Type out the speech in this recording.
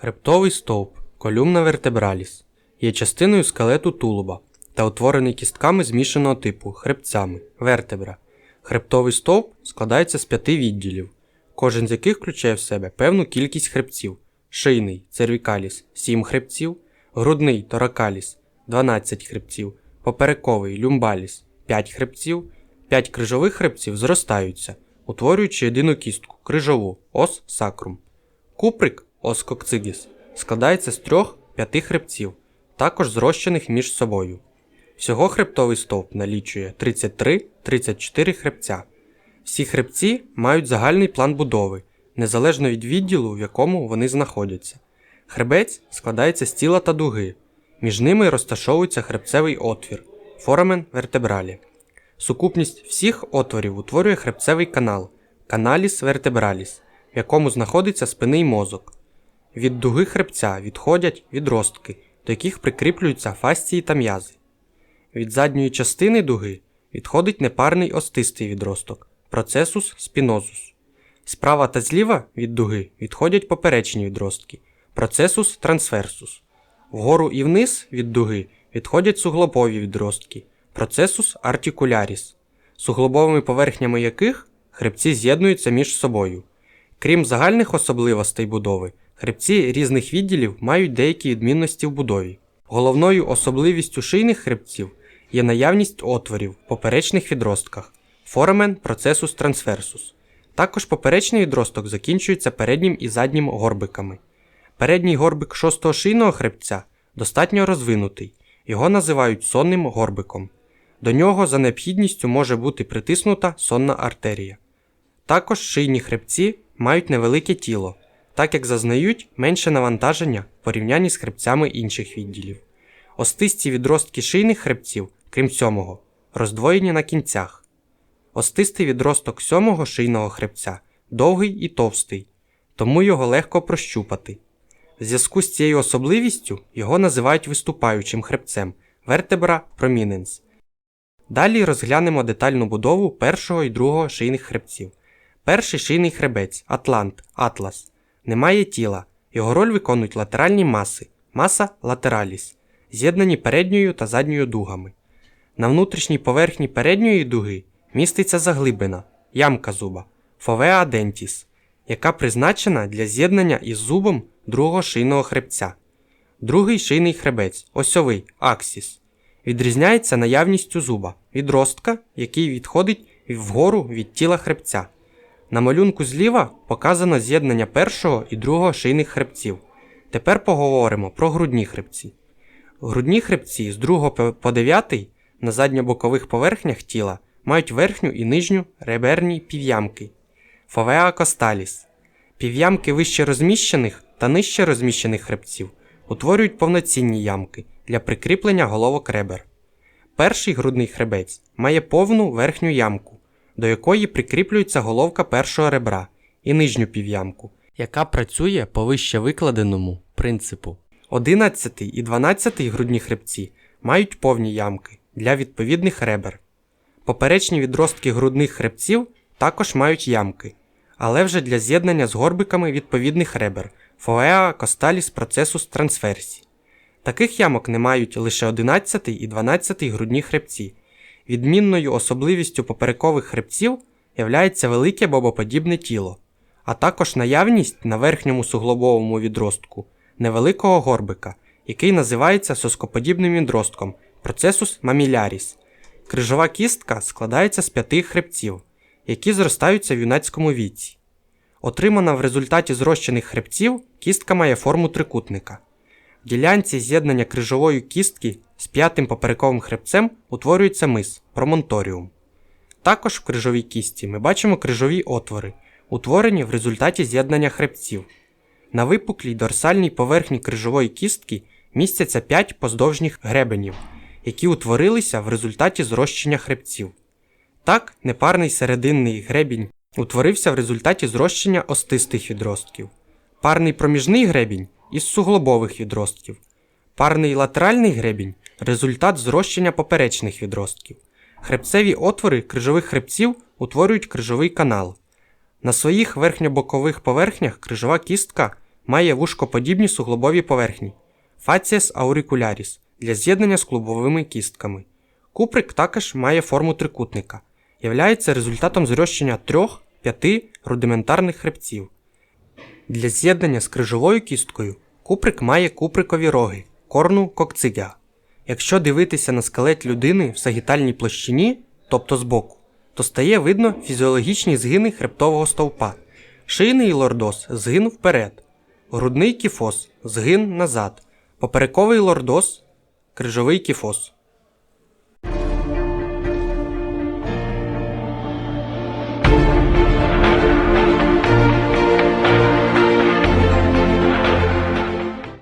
Хребтовий стовп колюмна вертебраліс є частиною скелету тулуба та утворений кістками змішаного типу хребцями вертебра. Хребтовий стовп складається з п'яти відділів, кожен з яких включає в себе певну кількість хребців: шийний цервікаліс 7 хребців, грудний торакаліс 12 хребців, поперековий люмбаліс 5 хребців, 5 крижових хребців зростаються, утворюючи єдину кістку крижову ос сакрум. Куприк ос кокцигіс складається з трьох-п'яти хребців, також зрощених між собою. Всього хребтовий стовп налічує 33-34 хребця. Всі хребці мають загальний план будови, незалежно від відділу, в якому вони знаходяться. Хребець складається з тіла та дуги. Між ними розташовується хребцевий отвір форамен вертебралі. Сукупність всіх отворів утворює хребцевий канал каналіс вертебраліс, в якому знаходиться спинний мозок. Від дуги хребця відходять відростки, до яких прикріплюються фасції та м'язи. Від задньої частини дуги відходить непарний остистий відросток процесус спінозус. Справа та зліва від дуги відходять поперечні відростки процесус трансверсус. Вгору і вниз від дуги відходять суглобові відростки процесус артикуляріс, суглобовими поверхнями яких хребці з'єднуються між собою. Крім загальних особливостей будови, хребці різних відділів мають деякі відмінності в будові. Головною особливістю шийних хребців є наявність отворів в поперечних відростках форамен процесус трансверсус. Також поперечний відросток закінчується переднім і заднім горбиками. Передній горбик шостого шийного хребця достатньо розвинутий, його називають сонним горбиком. До нього за необхідністю може бути притиснута сонна артерія. Також шийні хребці мають невелике тіло, так як зазнають менше навантаження в порівнянні з хребцями інших відділів. Остисті відростки шийних хребців, крім сьомого, роздвоєні на кінцях. Остистий відросток сьомого шийного хребця довгий і товстий, тому його легко прощупати. В зв'язку з цією особливістю його називають виступаючим хребцем вертебра prominens. Далі розглянемо детальну будову першого і другого шийних хребців. Перший шийний хребець Атлант Атлас не має тіла, його роль виконують латеральні маси, маса латераліс, з'єднані передньою та задньою дугами. На внутрішній поверхні передньої дуги міститься заглибина, ямка зуба, фовеа дентіс, яка призначена для з'єднання із зубом другого шийного хребця. Другий шийний хребець осьовий аксіс. Відрізняється наявністю зуба, відростка, який відходить вгору від тіла хребця. На малюнку зліва показано з'єднання першого і другого шийних хребців. Тепер поговоримо про грудні хребці. Грудні хребці з 2 по 9 на задньобокових поверхнях тіла мають верхню і нижню реберні пів'ямки фовеа косталіс. Пів'ямки вище розміщених та нижче розміщених хребців утворюють повноцінні ямки для прикріплення головок ребер. Перший грудний хребець має повну верхню ямку, до якої прикріплюється головка першого ребра і нижню пів'ямку, яка працює по вище викладеному принципу. 11 і 12 грудні хребці мають повні ямки для відповідних ребер. Поперечні відростки грудних хребців також мають ямки, але вже для з'єднання з горбиками відповідних ребер фоеа косталіс процесус трансферсі. Таких ямок не мають лише 11 і 12 грудні хребці. Відмінною особливістю поперекових хребців являється велике бобоподібне тіло, а також наявність на верхньому суглобовому відростку невеликого горбика, який називається соскоподібним відростком процесус маміляріс. Крижова кістка складається з п'яти хребців, які зростаються в юнацькому віці. Отримана в результаті зрощених хребців, кістка має форму трикутника. В ділянці з'єднання крижової кістки з п'ятим поперековим хребцем утворюється мис промонторіум. Також в крижовій кісті ми бачимо крижові отвори, утворені в результаті з'єднання хребців. На випуклій дорсальній поверхні крижової кістки містяться 5 поздовжніх гребенів, які утворилися в результаті зрощення хребців. Так, непарний серединний гребінь утворився в результаті зрощення остистих відростків, парний проміжний гребінь із суглобових відростків, парний латеральний гребінь результат зрощення поперечних відростків. Хребцеві отвори крижових хребців утворюють крижовий канал. На своїх верхньобокових поверхнях крижова кістка має вушкоподібні суглобові поверхні. Facies auricularis для з'єднання з клубовими кістками. Куприк також має форму трикутника. Являється результатом зрощення трьох-п'яти рудиментарних хребців. Для з'єднання з крижовою кісткою куприк має куприкові роги, корну кокцигя. Якщо дивитися на скелет людини в сагітальній площині, тобто збоку, то стає видно фізіологічні згини хребтового стовпа. Шийний лордоз згин вперед, грудний кіфоз згин назад, поперековий лордоз крижовий кіфоз.